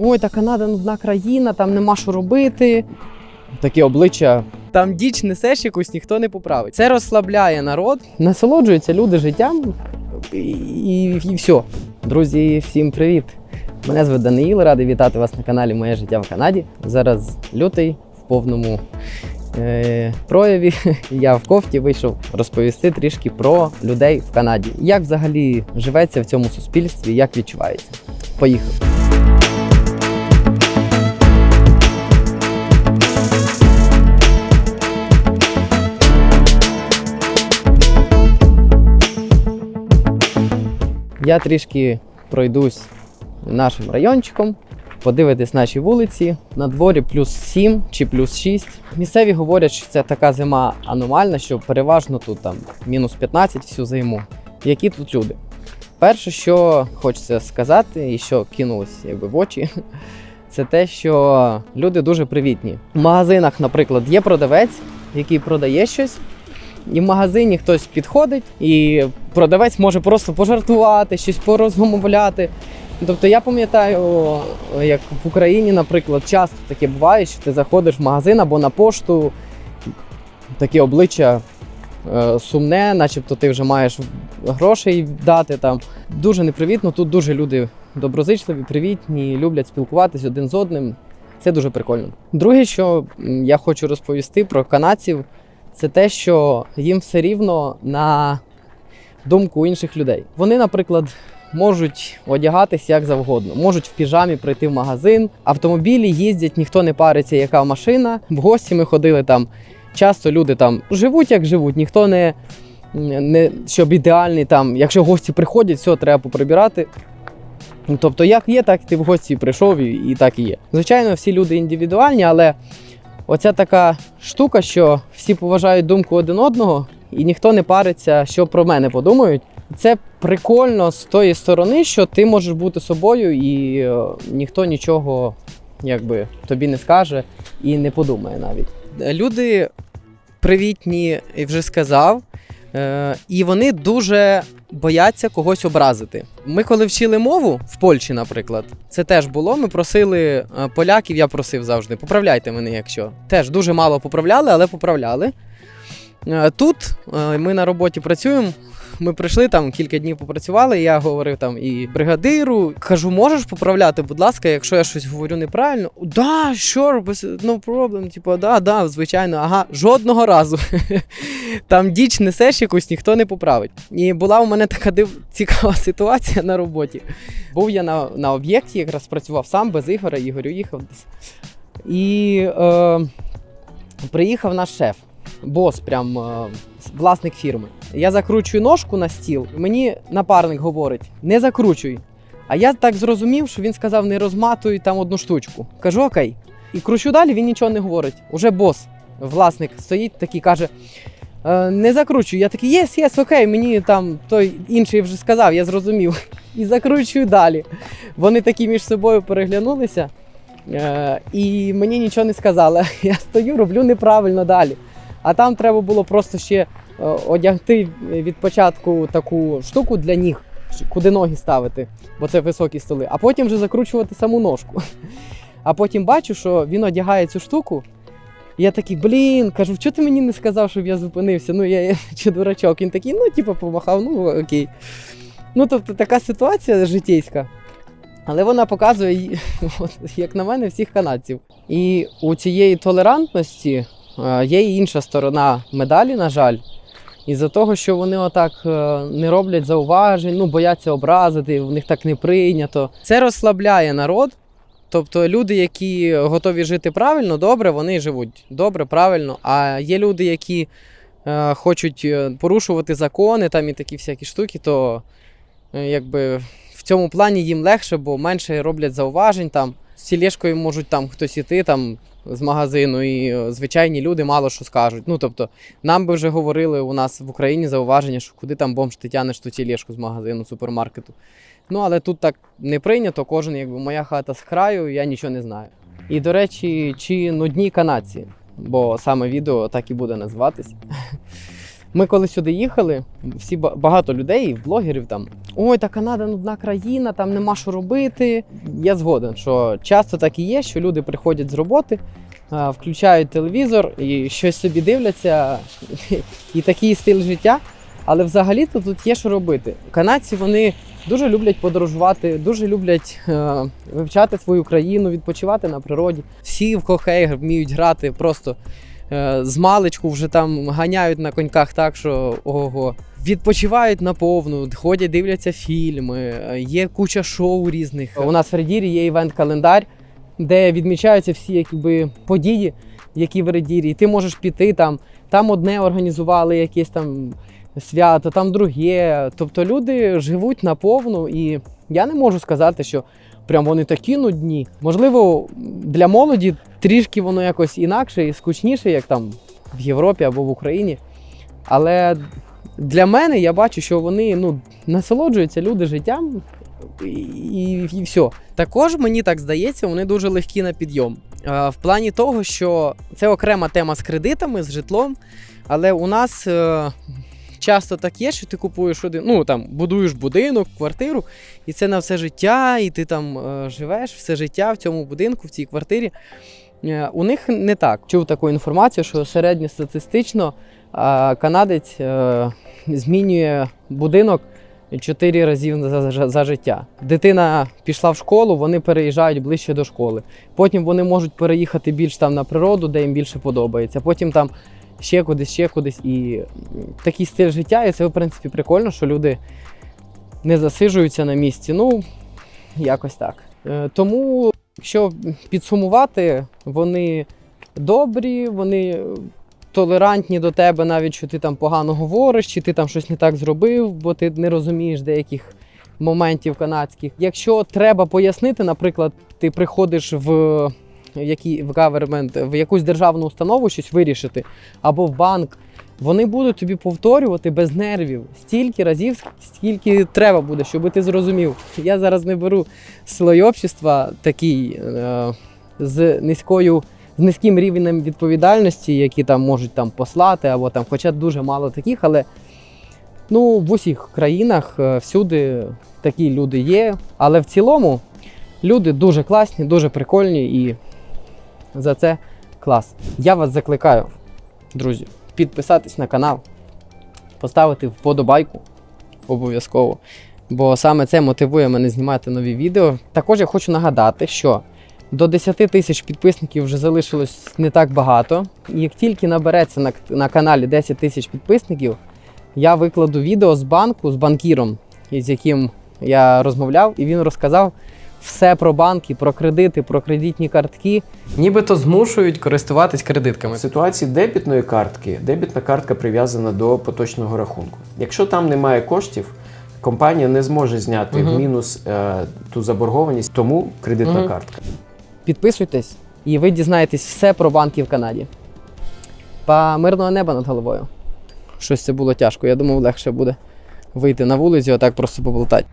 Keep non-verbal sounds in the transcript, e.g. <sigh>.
Ой, та Канада нудна країна, там нема що робити. Таке обличчя. Там діч несеш якусь, ніхто не поправить. Це розслабляє народ, насолоджуються люди життям і, і, і все. Друзі, всім привіт! Мене звуть Даниїл, радий вітати вас на каналі Моє життя в Канаді. Зараз лютий в повному е, прояві. <laughs> Я в кофті вийшов розповісти трішки про людей в Канаді. Як взагалі живеться в цьому суспільстві, як відчувається. Поїхали. Я трішки пройдусь нашим райончиком, подивитись наші вулиці. На дворі плюс 7 чи плюс 6. Місцеві говорять, що це така зима аномальна, що переважно тут там мінус 15 всю зиму. Які тут люди? Перше, що хочеться сказати, і що кинулось якби в очі, <laughs> це те, що люди дуже привітні. В магазинах, наприклад, є продавець, який продає щось. І в магазині хтось підходить, і продавець може просто пожартувати, щось порозмовляти. Тобто я пам'ятаю, як в Україні, наприклад, часто таке буває, що ти заходиш в магазин або на пошту, таке обличчя е, сумне, начебто ти вже маєш грошей дати там. Дуже непривітно. Тут дуже люди доброзичливі, привітні, люблять спілкуватись один з одним. Це дуже прикольно. Друге, що я хочу розповісти про канадців, це те, що їм все рівно на думку інших людей. Вони, наприклад, можуть одягатися як завгодно, можуть в піжамі прийти в магазин, автомобілі їздять, ніхто не париться, яка машина. В гості ми ходили там. Часто люди там живуть як живуть, ніхто не, не щоб ідеальний там, якщо гості приходять, все треба поприбирати. Тобто, як є, так ти в гості прийшов і, і так і є. Звичайно, всі люди індивідуальні, але оця така штука, що всі поважають думку один одного, і ніхто не париться, що про мене подумають. Це прикольно з тої сторони, що ти можеш бути собою, і е, ніхто нічого якби тобі не скаже і не подумає навіть. Люди привітні, вже сказав, е, і вони дуже бояться когось образити. Ми, коли вчили мову в Польщі, наприклад, це теж було. Ми просили е, поляків, я просив завжди, поправляйте мене, якщо. Теж дуже мало поправляли, але поправляли. Е, Тут е, ми на роботі працюємо. Ми прийшли там кілька днів попрацювали. Я говорив там і бригадиру. Кажу, можеш поправляти, будь ласка, якщо я щось говорю неправильно. Да, sure, no problem. Типу, да, да, звичайно, ага, жодного разу. <laughs> Там діч несеш якусь, ніхто не поправить. І була у мене така див... цікава ситуація на роботі. Був я на, на об'єкті, якраз працював сам без Ігоря, Ігор уїхав десь. І е, приїхав наш шеф бос, прям е, власник фірми. Я закручую ножку на стіл, мені напарник говорить: не закручуй. А я так зрозумів, що він сказав: не розматуй там одну штучку. Кажу, окей. І кручу далі, він нічого не говорить. Уже бос, власник, стоїть такий, каже. «Е, Не закручуй. Я такий, єс, єс, окей, мені там той інший вже сказав, я зрозумів. І закручую далі. Вони такі між собою переглянулися, е, і мені нічого не сказали. <laughs> Я стою, роблю неправильно далі. А там треба було просто ще одягти від початку таку штуку для ніг, куди ноги ставити, бо це високі столи, а потім вже закручувати саму ножку. А потім бачу, що він одягає цю штуку. Я такий, блін, кажу, чого ти мені не сказав, щоб я зупинився? Ну, я, я <laughs> чи дурачок. Він такий, ну, типу, помахав, ну окей. Ну, тобто така ситуація житейська. Але вона показує, <laughs> як на мене, всіх канадців. І у цієї толерантності Е, Є інша сторона медалі, на жаль. Із-за того, що вони отак е, не роблять зауважень, ну бояться образити, в них так не прийнято. Це розслабляє народ. Тобто люди, які готові жити правильно, добре, вони живуть добре, правильно. А є люди, які е, хочуть е, порушувати закони там і такі всякі штуки, то е, якби в цьому плані їм легше, бо менше роблять зауважень там. З тілешкою можуть там хтось іти там з магазину, і е, звичайні люди мало що скажуть. Ну тобто, нам би вже говорили у нас в Україні зауваження, що куди там бомж ти тянеш ту тілешку з магазину, супермаркету. Ну але тут так не прийнято, кожен, якби моя хата з краю, я нічого не знаю. І до речі, чи нудні канадці, бо саме відео так і буде називатись. Ми коли сюди їхали, всі ба- багато людей, блогерів там. Ой, та Канада нудна країна, там нема що робити. Я згоден, що часто так і є, що люди приходять з роботи, включають телевізор і щось собі дивляться, <laughs> і такий стиль життя. Але взагалі-то тут є що робити. Канадці вони дуже люблять подорожувати, дуже люблять е, вивчати свою країну, відпочивати на природі. Всі в хокей вміють грати просто з маличку вже там ганяють на коньках так, що ого. Відпочивають наповну, ходять, дивляться фільми, е, є куча шоу різних. У нас в Редірі є івент-календар, де відмічаються всі якби, події, які в Редірі. І ти можеш піти там, там одне організували якесь там свято, там друге. Тобто люди живуть наповну, і я не можу сказати, що прям вони такі нудні. Можливо, для молоді трішки воно якось інакше і скучніше, як там в Європі або в Україні. Але для мене я бачу, що вони ну, насолоджуються люди життям і, і, і все. Також мені так здається, вони дуже легкі на підйом. В плані того, що це окрема тема з кредитами, з житлом, але у нас е, часто так є, що ти купуєш один, ну там будуєш будинок, квартиру, і це на все життя, і ти там е, живеш все життя в цьому будинку, в цій квартирі. Е, У них не так. Чув таку інформацію, що середньостатистично канадець е, змінює будинок чотири рази за, життя. Дитина пішла в школу, вони переїжджають ближче до школи. Потім вони можуть переїхати більш там на природу, де їм більше подобається. Потім там ще кудись, ще кудись. І такий стиль життя, і це в принципі прикольно, що люди не засиджуються на місці. Ну, якось так. Е, Тому, якщо підсумувати, вони добрі, вони толерантні до тебе, навіть що ти там погано говориш, чи ти там щось не так зробив, бо ти не розумієш деяких моментів канадських. Якщо треба пояснити, наприклад, ти приходиш в. Які в government, в якусь державну установу щось вирішити, або в банк, вони будуть тобі повторювати без нервів стільки разів, скільки треба буде, щоб ти зрозумів. Я зараз не беру слой общества такий е, з низькою, з низьким рівнем відповідальності, які там можуть там послати, або там, хоча дуже мало таких, але ну, в усіх країнах е, всюди такі люди є. Але в цілому люди дуже класні, дуже прикольні і за це клас. Я вас закликаю, друзі, підписатись на канал, поставити вподобайку обов'язково. Бо саме це мотивує мене знімати нові відео. Також я хочу нагадати, що до 10 тисяч підписників вже залишилось не так багато. Як тільки набереться на, на каналі 10 тисяч підписників, я викладу відео з банку, з банкіром, із яким я розмовляв, і він розказав все про банки, про кредити, про кредитні картки. Нібито змушують користуватись кредитками. В ситуації дебітної картки, дебітна картка прив'язана до поточного рахунку. Якщо там немає коштів, компанія не зможе зняти Мгм. в мінус е, ту заборгованість, тому кредитна Мгм. картка. Підписуйтесь, і ви дізнаєтесь все про банки в Канаді. Па мирного неба над головою. Щось це було тяжко. Я думав, легше буде вийти на вулицю, а так просто поболтати.